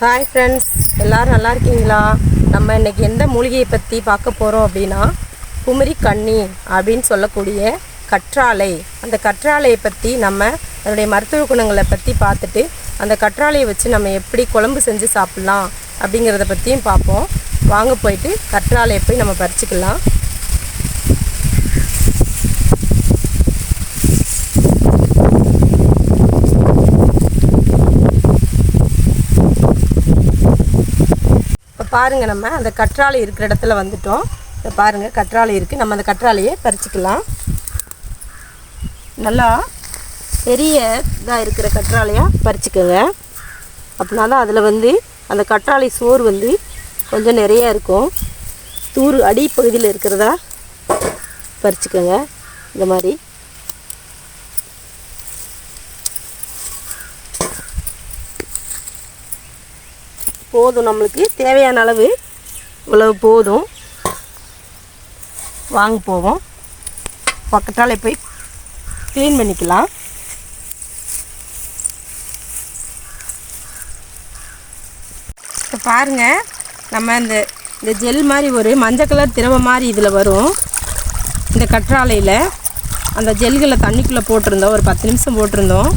Hi friends எல்லோரும் நல்லா இருக்கீங்களா? நம்ம இன்னைக்கு எந்த மூலிகையை பற்றி பார்க்க போகிறோம் அப்படின்னா குமரி கண்ணி அப்படின்னு சொல்லக்கூடிய கற்றாழை. அந்த கற்றாழையை பற்றி நம்ம அதனுடைய மருத்துவ குணங்களை பற்றி பார்த்துட்டு அந்த கற்றாழையை வச்சு நம்ம எப்படி குழம்பு செஞ்சு சாப்பிட்லாம் அப்படிங்கிறத பற்றியும் பார்ப்போம். வாங்க போயிட்டு கற்றாழையை போய் நம்ம பறிச்சுக்கலாம். பாருங்கள் நம்ம அந்த கற்றாழை இருக்கிற இடத்துல வந்துட்டோம். இதை பாருங்கள் கற்றாழை இருக்குது நம்ம அந்த கற்றாழையை பறிச்சிக்கலாம். நல்லா பெரிய இதாக இருக்கிற கற்றாழையாக பறிச்சுக்கோங்க. அப்படின்னா தான் அதில் வந்து அந்த கற்றாழை சோறு வந்து கொஞ்சம் நிறையா இருக்கும். தூர் அடிப்பகுதியில் இருக்கிறதா பறிச்சுக்கோங்க. இந்த மாதிரி. போதும் நம்மளுக்கு. தேவையான அளவு இவ்வளவு போதும். வாங்க போவோம். பக்கத்தால் போய் க்ளீன் பண்ணிக்கலாம். இப்போ பாருங்கள் நம்ம இந்த இந்த ஜெல் மாதிரி ஒரு மஞ்சள் கலர் திரவ மாதிரி இதில் வரும். இந்த கற்றாழையில் அந்த ஜெல்களை தண்ணிக்குள்ளே போட்டிருந்தோம். ஒரு பத்து நிமிஷம் போட்டிருந்தோம்.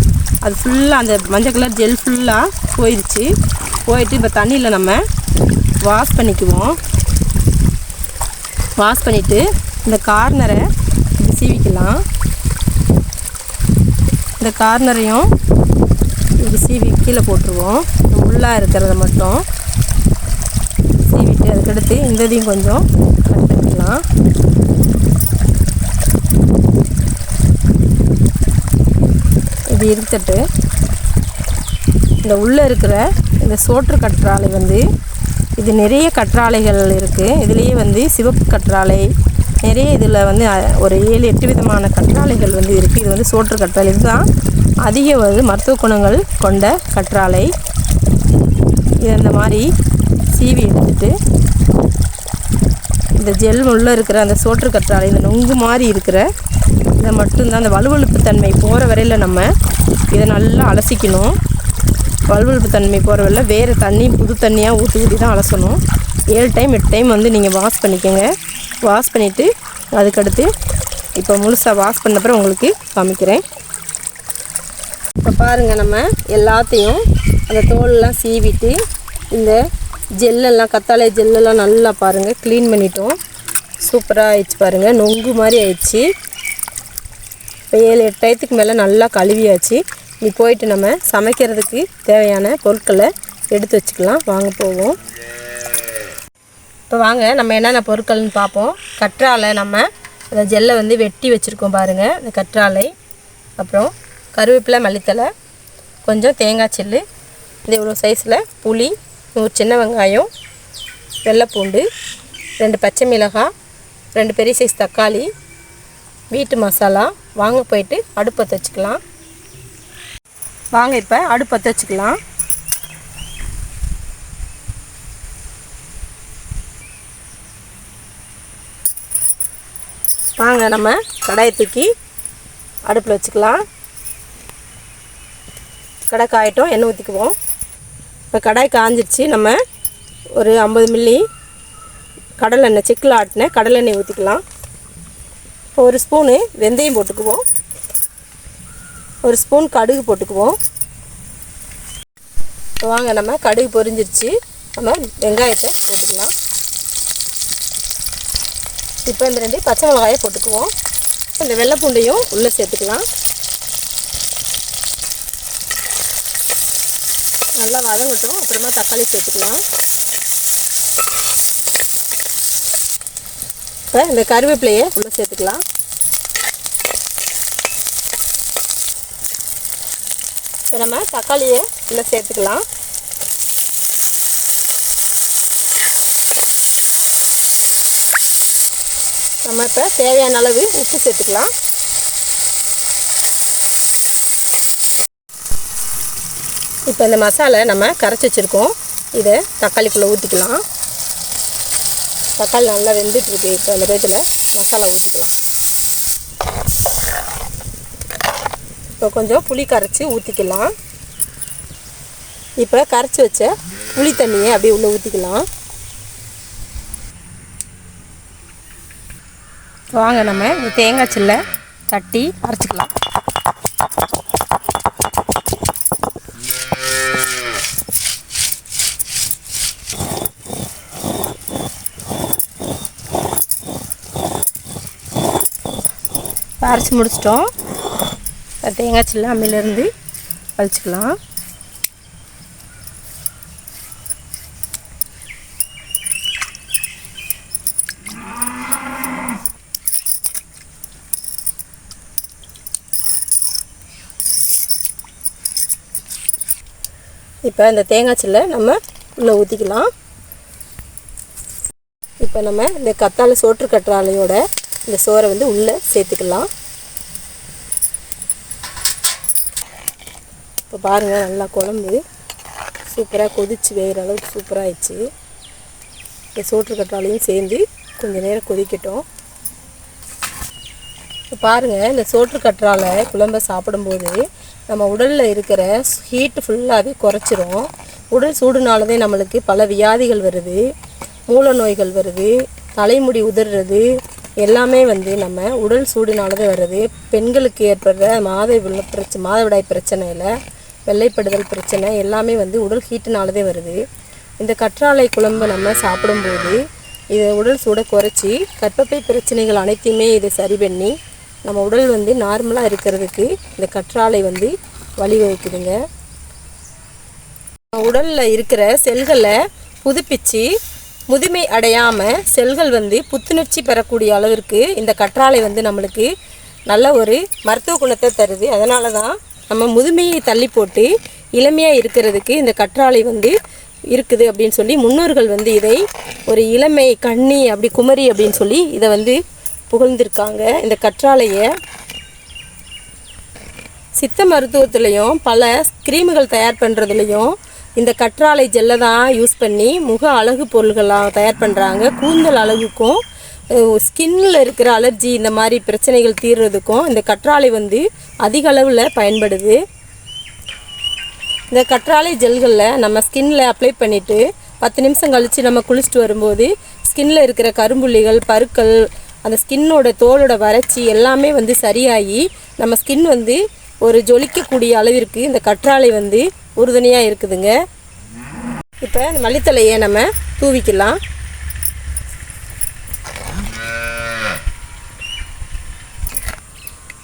அது ஃபுல்லாக அந்த மஞ்சள் கலர் ஜெல் ஃபுல்லாக போயிடுச்சு போயிட்டு இப்போ தண்ணியில் நம்ம வாஷ் பண்ணிக்குவோம். வாஷ் பண்ணிவிட்டு இந்த கார்னரை இப்படி சீவிக்கலாம். இந்த கார்னரையும் இப்படி சீவி கீழே போட்டுருவோம். உள்ளாக இருக்கிறத மட்டும் சீவிட்டு அதுக்கடுத்து இந்த இதையும் கொஞ்சம் கட் பண்ணிக்கலாம். இது இருந்துட்டு இந்த உள்ளே இருக்கிற இந்த சோற்று கற்றாழை வந்து இது நிறைய கற்றாழைகள் இருக்குது இதுலேயே வந்து சிவப்பு கற்றாழை நிறைய இதில் வந்து ஒரு ஏழு எட்டு விதமான கற்றாழைகள் வந்து இருக்குது இது வந்து சோற்று கற்றாழை. இதுதான் அதிக வந்து மருத்துவ குணங்கள் கொண்ட கற்றாழை. இது இந்த மாதிரி சீவி எடுத்துட்டு இந்த ஜெல் உள்ளே இருக்கிற அந்த சோற்று கற்றாழை இந்த நொங்கு மாதிரி இருக்கிற இதை மட்டும்தான் அந்த வலுவழுப்பு தன்மை போகிற வரையில் நம்ம இதை நல்லா அலசிக்கணும். வலுவழுப்பு தன்மை போகிறவரில் வேறு தண்ணி புது தண்ணியாக ஊற்றி ஊற்றி தான் அலசணும். ஏழு டைம் எட்டு டைம் வந்து நீங்கள் வாஷ் பண்ணிக்கோங்க. வாஷ் பண்ணிவிட்டு அதுக்கடுத்து இப்போ முழுசாக வாஷ் பண்ணப்புறம் உங்களுக்கு காமிக்கிறேன். இப்போ பாருங்கள் நம்ம எல்லாத்தையும் அந்த தோலெல்லாம் சீவிட்டு இந்த ஜெல்லெல்லாம் கத்தாழை ஜெல்லெல்லாம் நல்லா பாருங்கள் க்ளீன் பண்ணிட்டோம். சூப்பராக ஆயிடுச்சு பாருங்கள் நொங்கு மாதிரி ஆயிடுச்சு. இப்போ ஏழு எட்டு டயத்துக்கு மேலே நல்லா கழுவியாச்சு. நீ போயிட்டு நம்ம சமைக்கிறதுக்கு தேவையான பொருட்களை எடுத்து வச்சுக்கலாம். வாங்க போவோம். இப்போ வாங்க நம்ம என்னென்ன பொருட்கள்னு பார்ப்போம். கற்றாழை நம்ம அந்த ஜெல்லை வந்து வெட்டி வச்சுருக்கோம் பாருங்கள் இந்த கற்றாழை. அப்புறம் கருவேப்பிலை மல்லித்தலை கொஞ்சம் தேங்காய் சில்லு. இது இவ்வளோ சைஸில் புளி ஒரு சின்ன வெங்காயம் வெள்ளைப்பூண்டு ரெண்டு பச்சை மிளகாய் ரெண்டு பெரிய சைஸ் தக்காளி வீட்டு மசாலா. வாங்க போயிட்டு அடுப்பை வச்சுக்கலாம். வாங்க இப்போ அடுப்பத்தை வச்சுக்கலாம். வாங்க நம்ம கடாயை தூக்கி அடுப்பில் வச்சுக்கலாம். கடாய் காயட்டும் எண்ணெய் ஊற்றிக்குவோம் இப்போ கடாய் காஞ்சிருச்சு நம்ம ஒரு ஐம்பது மில்லி கடலெண்ணெய் செக்கில் ஆட்டின கடலெண்ணெய் ஊற்றிக்கலாம் இப்போ ஒரு ஸ்பூனு வெந்தயம் போட்டுக்குவோம். ஒரு ஸ்பூன் கடுகு போட்டுக்குவோம். வாங்க நம்ம கடுகு பொரிஞ்சிருச்சு. நம்ம வெங்காயத்தை போட்டுக்கலாம். இப்போ இந்த ரெண்டு பச்சை மிளகாயை போட்டுக்குவோம். இந்த வெள்ளைப்பூண்டையும் உள்ளே சேர்த்துக்கலாம். நல்லா வதங்கட்டும். அப்புறமா தக்காளி சேர்த்துக்கலாம். இப்போ இந்த கருவேப்பிலையை உள்ளே சேர்த்துக்கலாம். இப்போ நம்ம தக்காளியை உள்ளே சேர்த்துக்கலாம். நம்ம இப்போ தேவையான அளவு உப்பு சேர்த்துக்கலாம். இப்போ இந்த மசாலா நம்ம கரைச்சி வச்சுருக்கோம். இதை தக்காளிக்குள்ளே ஊற்றிக்கலாம். தக்காளி நல்லா வெந்துட்டு இருக்கு. இப்போ அந்த பேத்தில் மசாலா ஊற்றிக்கலாம். இப்போ கொஞ்சம் புளி கரைச்சி ஊற்றிக்கலாம் இப்போ கரைச்சி வச்ச புளி தண்ணியை அப்படியே உள்ளே ஊற்றிக்கலாம் வாங்க நம்ம இந்த தேங்காய் சில்லை தட்டி அரைச்சிக்கலாம். அரைச்சி முடிச்சிட்டோம். தேங்காய் சில்லை அம்மியிலேருந்து வலிச்சுக்கலாம் இப்போ இந்த தேங்காய் சில்லை நம்ம உள்ளே ஊற்றிக்கலாம் இப்போ நம்ம இந்த கத்தாழை சோற்று கற்றாழையோட இந்த சோறை வந்து உள்ளே சேர்த்துக்கலாம். இப்போ பாருங்கள் நல்லா குழம்பு. சூப்பராக கொதிச்சு வேகிற அளவுக்கு சூப்பராக ஆயிடுச்சு. இந்த சோற்று கற்றாலையும் சேர்ந்து கொஞ்சம் நேரம் கொதிக்கட்டும். இப்போ பாருங்கள் இந்த சோற்று கற்றாலை குழம்ப சாப்பிடும்போது நம்ம உடலில் இருக்கிற ஹீட்டு ஃபுல்லாகவே குறைச்சிரும். உடல் சூடுனாலதே நம்மளுக்கு பல வியாதிகள் வருது மூல நோய்கள் வருது தலைமுடி உதிர்றது எல்லாமே வந்து நம்ம உடல் சூடுனாலதே வருது. பெண்களுக்கு ஏற்படுற மாத பிரச்சனை மாதவிடாய் பிரச்சனையில் வெள்ளைப்படுதல் பிரச்சனை எல்லாமே வந்து உடல் ஹீட்டுனாலதே வருது. இந்த கற்றாழை குழம்பு நம்ம சாப்பிடும்போது இதை உடல் சூடை குறைச்சி கற்பப்பை பிரச்சனைகள் அனைத்தையுமே இதை சரி பண்ணி நம்ம உடல் வந்து நார்மலாக இருக்கிறதுக்கு இந்த கற்றாழை வந்து வழிவகுக்குதுங்க. உடலில் இருக்கிற செல்களை புதுப்பிச்சு முதுமை அடையாமல் செல்கள் வந்து புத்துணர்ச்சி பெறக்கூடிய அளவிற்கு இந்த கற்றாழை வந்து நம்மளுக்கு நல்ல ஒரு மருத்துவ குணத்தை தருது. அதனால தான் நம்ம முதுமையை தள்ளி போட்டு இளமையாக இருக்கிறதுக்கு இந்த கற்றாழை வந்து இருக்குது அப்படின்னு சொல்லி முன்னோர்கள் வந்து இதை ஒரு இளமை கண்ணி அப்படி குமரி அப்படின்னு சொல்லி இதை வந்து புகழ்ந்திருக்காங்க. இந்த கற்றாழையை சித்த மருத்துவத்துலேயும் பல கிரீமுகள் தயார் பண்ணுறதுலையும் இந்த கற்றாழை ஜெல்லை தான் யூஸ் பண்ணி முக அழகு பொருள்களாக தயார் பண்ணுறாங்க கூந்தல் அழகுக்கும் ஸ்கின்னில் இருக்கிற அலர்ஜி இந்த மாதிரி பிரச்சனைகள் தீர்றதுக்கும் இந்த கற்றாழை வந்து அதிக அளவில் பயன்படுது. இந்த கற்றாழை ஜெல்களில் நம்ம ஸ்கின்னில் அப்ளை பண்ணிவிட்டு பத்து நிமிஷம் கழித்து நம்ம குளிச்சுட்டு வரும்போது ஸ்கின்னில் இருக்கிற கரும்புள்ளிகள் பருக்கள் அந்த ஸ்கின்னோட தோலோட வறட்சி எல்லாமே வந்து சரியாகி நம்ம ஸ்கின் வந்து ஒரு ஜொலிக்கக்கூடிய அளவிற்கு இந்த கற்றாழை வந்து உறுதுணையாக இருக்குதுங்க. இப்போ இந்த மல்லித்தலையை நம்ம தூவிக்கலாம்.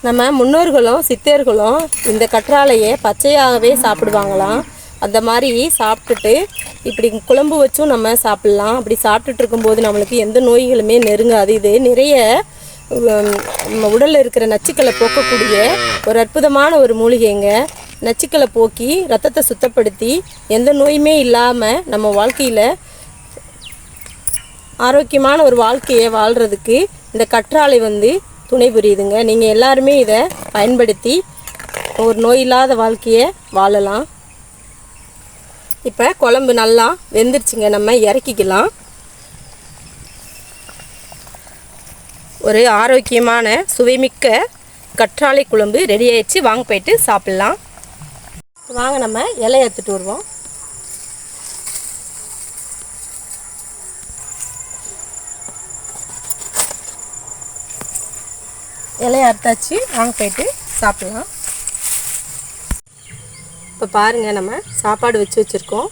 நம்ம முன்னோர்களும் சித்தர்களும் இந்த கற்றாழையை பச்சையாகவே சாப்பிடுவாங்களாம். அந்த மாதிரி சாப்பிட்டுட்டு இப்படி குழம்பு வச்சும் நம்ம சாப்பிட்லாம். அப்படி சாப்பிட்டுட்டு இருக்கும்போது நம்மளுக்கு எந்த நோய்களுமே நெருங்காது. இது நிறைய நம்ம உடலில் இருக்கிற நச்சுக்களை போக்கக்கூடிய ஒரு அற்புதமான ஒரு மூலிகைங்க. நச்சுக்களை போக்கி ரத்தத்தை சுத்தப்படுத்தி எந்த நோயுமே இல்லாமல் நம்ம வாழ்க்கையில் ஆரோக்கியமான ஒரு வாழ்க்கையை வாழ்கிறதுக்கு இந்த கற்றாழை வந்து துணை புரியுதுங்க. நீங்கள் எல்லாருமே இதை பயன்படுத்தி ஒரு நோய் இல்லாத வாழ்க்கையை வாழலாம். இப்போ குழம்பு நல்லா வெந்துருச்சுங்க. நம்ம இறக்கிக்கலாம். ஒரு ஆரோக்கியமான சுவைமிக்க கற்றாழை குழம்பு ரெடி ஆயிடுச்சு. வாங்க போயிட்டு சாப்பிட்லாம். வாங்க நம்ம இலையை எடுத்துகிட்டு வருவோம். இலையை அறுத்தாச்சு வாங்க போயிட்டு சாப்பிட்லாம். இப்போ பாருங்கள் நம்ம சாப்பாடு வச்சு வச்சுருக்கோம்.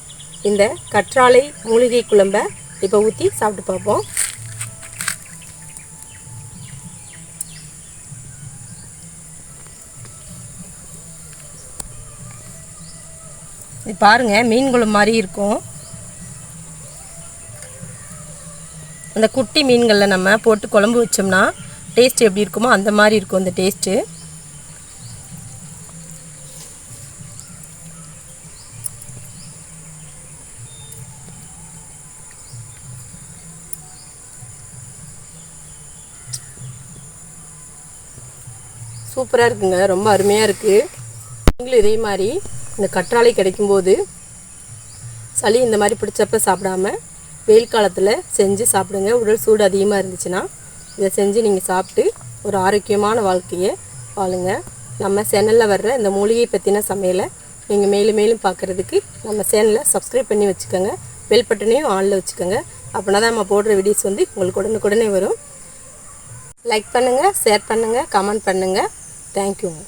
இந்த கற்றாழை மூலிகை குழம்பை இப்போ ஊற்றி சாப்பிட்டு பார்ப்போம். இது பாருங்கள் மீன் குழம்பு மாதிரி இருக்கும். அந்த குட்டி மீன்களில் நம்ம போட்டு குழம்பு வச்சோம்னா டேஸ்ட் எப்படி இருக்குமோ அந்த மாதிரி இருக்கும் அந்த டேஸ்ட்டு சூப்பராக இருக்குங்க ரொம்ப அருமையாக இருக்குது நீங்களும் இதே மாதிரி இந்த கற்றாழை கிடைக்கும்போது சளி இந்த மாதிரி பிடிச்சப்ப சாப்பிடாம வெயில் காலத்தில் செஞ்சு சாப்பிடுங்க. உடல் சூடு அதிகமாக இருந்துச்சுன்னா இதை செஞ்சு நீங்கள் சாப்பிட்டு ஒரு ஆரோக்கியமான வாழ்க்கையை வாழுங்க. நம்ம சேனலில் வர்ற இந்த மூலிகை பற்றின சமையலை நீங்கள் மேலும் மேலும் பார்க்குறதுக்கு நம்ம சேனலை சப்ஸ்கிரைப் பண்ணி வச்சுக்கோங்க. பெல் பட்டனையும் ஆனில் வச்சுக்கோங்க. அப்படின்னா தான் நம்ம போடுற வீடியோஸ் வந்து உங்களுக்கு உடனுக்குடனே வரும். லைக் பண்ணுங்கள் ஷேர் பண்ணுங்கள் கமெண்ட் பண்ணுங்கள் தேங்க்யூங்க